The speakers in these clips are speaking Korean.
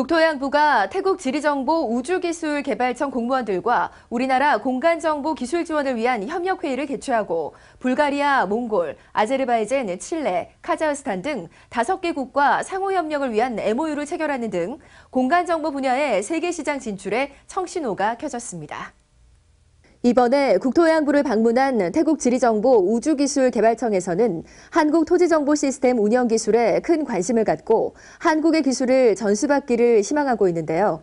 국토해양부가 태국 지리정보 우주기술개발청 공무원들과 우리나라 공간정보 기술 지원을 위한 협력회의를 개최하고 불가리아, 몽골, 아제르바이젠, 칠레, 카자흐스탄 등 다섯 개국과 상호협력을 위한 MOU를 체결하는 등 공간정보 분야의 세계 시장 진출에 청신호가 켜졌습니다. 이번에 국토해양부를 방문한 태국 지리정보 우주기술개발청에서는 한국 토지정보 시스템 운영 기술에 큰 관심을 갖고 한국의 기술을 전수받기를 희망하고 있는데요.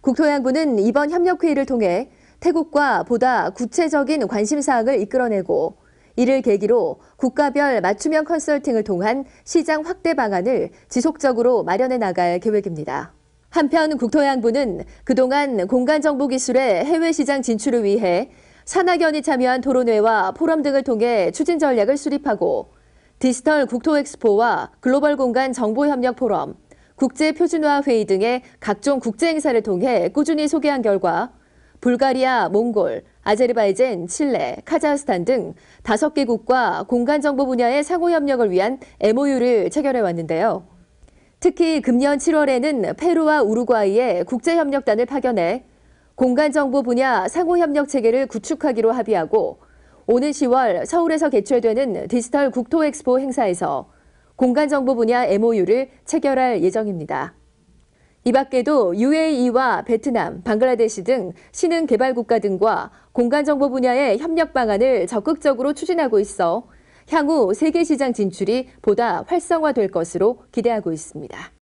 국토해양부는 이번 협력회의를 통해 태국과 보다 구체적인 관심사항을 이끌어내고 이를 계기로 국가별 맞춤형 컨설팅을 통한 시장 확대 방안을 지속적으로 마련해 나갈 계획입니다. 한편 국토해양부는 그동안 공간정보 기술의 해외 시장 진출을 위해 산학연이 참여한 토론회와 포럼 등을 통해 추진 전략을 수립하고 디지털 국토엑스포와 글로벌 공간 정보협력 포럼, 국제표준화 회의 등의 각종 국제행사를 통해 꾸준히 소개한 결과 불가리아, 몽골, 아제르바이젠, 칠레, 카자흐스탄 등 다섯 개국과 공간정보 분야의 상호협력을 위한 MOU를 체결해 왔는데요. 특히 금년 7월에는 페루와 우루과이에 국제협력단을 파견해 공간정보 분야 상호협력 체계를 구축하기로 합의하고 오는 10월 서울에서 개최되는 디지털 국토엑스포 행사에서 공간정보 분야 MOU를 체결할 예정입니다. 이 밖에도 UAE와 베트남, 방글라데시 등 신흥 개발 국가 등과 공간정보 분야의 협력 방안을 적극적으로 추진하고 있어 향후 세계 시장 진출이 보다 활성화될 것으로 기대하고 있습니다.